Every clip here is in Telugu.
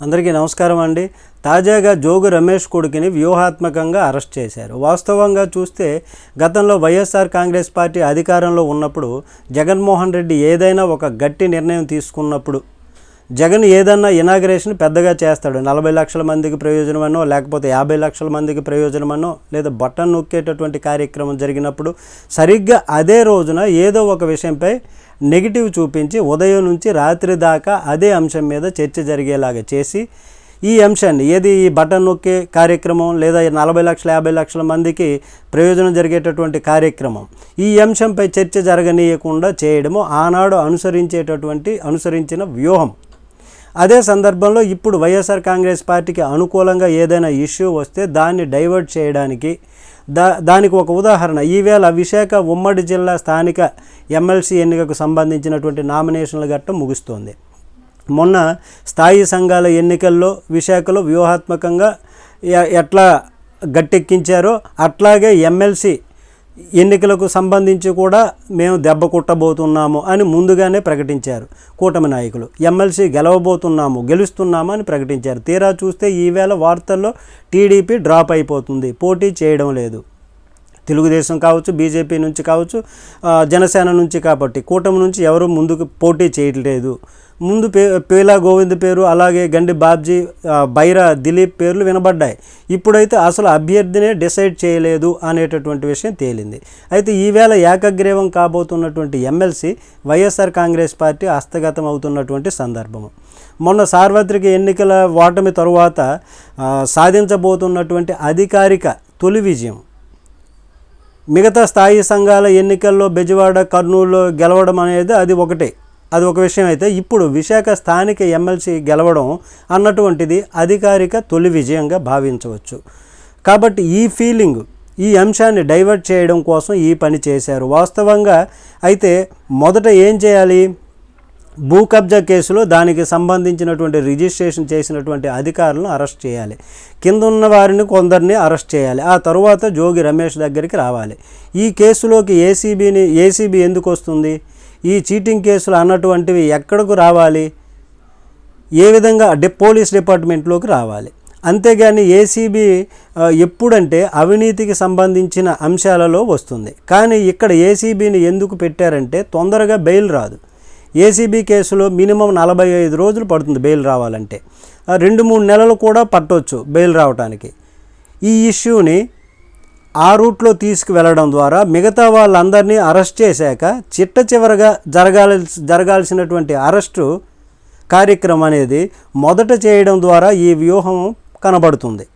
అందరికీ నమస్కారం అండి. తాజాగా జోగు రమేష్ కొడుకుని వ్యూహాత్మకంగా అరెస్ట్ చేశారు. వాస్తవంగా చూస్తే గతంలో వైఎస్ఆర్ కాంగ్రెస్ పార్టీ అధికారంలో ఉన్నప్పుడు జగన్మోహన్ రెడ్డి ఏదైనా ఒక గట్టి నిర్ణయం తీసుకున్నప్పుడు జగన్ ఏదన్నా ఇనాగ్రేషన్ పెద్దగా చేస్తాడు. నలభై లక్షల మందికి ప్రయోజనమనో లేకపోతే యాభై లక్షల మందికి ప్రయోజనమనో లేదా బటన్ నొక్కేటటువంటి కార్యక్రమం జరిగినప్పుడు సరిగ్గా అదే రోజున ఏదో ఒక విషయంపై నెగిటివ్ చూపించి ఉదయం నుంచి రాత్రి దాకా అదే అంశం మీద చర్చ జరిగేలాగా చేసి ఈ అంశాన్ని ఏది ఈ బటన్ నొక్కే కార్యక్రమం లేదా నలభై లక్షల యాభై లక్షల మందికి ప్రయోజనం జరిగేటటువంటి కార్యక్రమం ఈ అంశంపై చర్చ జరగనీయకుండా చేయడము ఆనాడు అనుసరించేటటువంటి అనుసరించిన వ్యూహం. అదే సందర్భంలో ఇప్పుడు వైఎస్ఆర్ కాంగ్రెస్ పార్టీకి అనుకూలంగా ఏదైనా ఇష్యూ వస్తే దాన్ని డైవర్ట్ చేయడానికి దా దానికి ఒక ఉదాహరణ. ఈవేళ విశాఖ ఉమ్మడి జిల్లా స్థానిక ఎమ్మెల్సీ ఎన్నికకు సంబంధించినటువంటి నామినేషన్ల ఘట్టం ముగుస్తోంది. మొన్న స్థాయి సంఘాల ఎన్నికల్లో విశాఖలో వ్యూహాత్మకంగా ఎ- ఎట్లా గట్టెక్కించారో అట్లాగే ఎమ్మెల్సీ ఎన్నికలకు సంబంధించి కూడా మేము దెబ్బ కుట్టబోతున్నాము అని ముందుగానే ప్రకటించారు కూటమి నాయకులు. ఎమ్మెల్సీ గెలవబోతున్నాము గెలుస్తున్నాము అని ప్రకటించారు. తీరా చూస్తే ఈవేళ వార్తల్లో టీడీపీ డ్రాప్ అయిపోతుంది పోటీ చేయడం లేదు. తెలుగుదేశం కావచ్చు బీజేపీ నుంచి కావచ్చు జనసేన నుంచి కాబట్టి కూటమి నుంచి ఎవరు ముందుకు పోటీ చేయట్లేదు. ముందు పే పేలా గోవింద్ పేరు అలాగే గండి బాబ్జీ బైరా దిలీప్ పేర్లు వినబడ్డాయి. ఇప్పుడైతే అసలు అభ్యర్థినే డిసైడ్ చేయలేదు అనేటటువంటి విషయం తేలింది. అయితే ఈవేళ ఏకగ్రీవం కాబోతున్నటువంటి ఎమ్మెల్సీ వైఎస్ఆర్ కాంగ్రెస్ పార్టీ హస్తగతం అవుతున్నటువంటి సందర్భము మొన్న సార్వత్రిక ఎన్నికల ఓటమి తరువాత సాధించబోతున్నటువంటి అధికారిక తొలి విజయం మిగతా స్థాయి సంఘాల ఎన్నికల్లో బెజవాడ కర్నూలు గెలవడం అనేది అది ఒకటే. అది ఒక విషయం అయితే ఇప్పుడు విశాఖ స్థానిక ఎమ్మెల్సీ గెలవడం అన్నటువంటిది అధికారిక తొలి విజయంగా భావించవచ్చు. కాబట్టి ఈ ఫీలింగ్ ఈ అంశాన్ని డైవర్ట్ చేయడం కోసం ఈ పని చేశారు. వాస్తవంగా అయితే మొదట ఏం చేయాలి? భూ కబ్జా కేసులో దానికి సంబంధించినటువంటి రిజిస్ట్రేషన్ చేసినటువంటి అధికారులను అరెస్ట్ చేయాలి. కింద ఉన్న వారిని కొందరిని అరెస్ట్ చేయాలి. ఆ తరువాత జోగి రమేష్ దగ్గరికి రావాలి. ఈ కేసులోకి ఏసీబీని ఏసీబీ ఎందుకు వస్తుంది? ఈ చీటింగ్ కేసులు అన్నటువంటివి ఎక్కడకు రావాలి? ఏ విధంగా డి పోలీస్ డిపార్ట్మెంట్లోకి రావాలి? అంతేగాని ఏసీబీ ఎప్పుడంటే అవినీతికి సంబంధించిన అంశాలలో వస్తుంది. కానీ ఇక్కడ ఏసీబీని ఎందుకు పెట్టారంటే తొందరగా బెయిల్ రాదు. ఏసీబీ కేసులో మినిమం నలభై ఐదు రోజులు పడుతుంది బెయిల్ రావాలంటే. రెండు మూడు నెలలు కూడా పట్టవచ్చు బెయిల్ రావడానికి ఈ ఇష్యూని ఆ రూట్లో తీసుకువెళ్ళడం ద్వారా మిగతా వాళ్ళందరినీ అరెస్ట్ చేశాక చిట్ట చివరగా జరగాల్సి జరగాల్సినటువంటి అరెస్టు కార్యక్రమం అనేది మొదట చేయడం ద్వారా ఈ వ్యూహం కనబడుతుంది.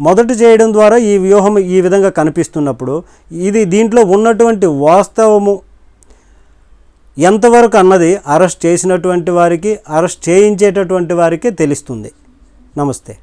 మొదట చేయడం ద్వారా ఈ వ్యూహం ఈ విధంగా కనిపిస్తున్నప్పుడు ఇది దీంట్లో ఉన్నటువంటి వాస్తవము ఎంతవరకు అన్నది అరెస్ట్ చేసినటువంటి వారికి అరెస్ట్ చేయించేటటువంటి వారికి తెలుస్తుంది. నమస్తే.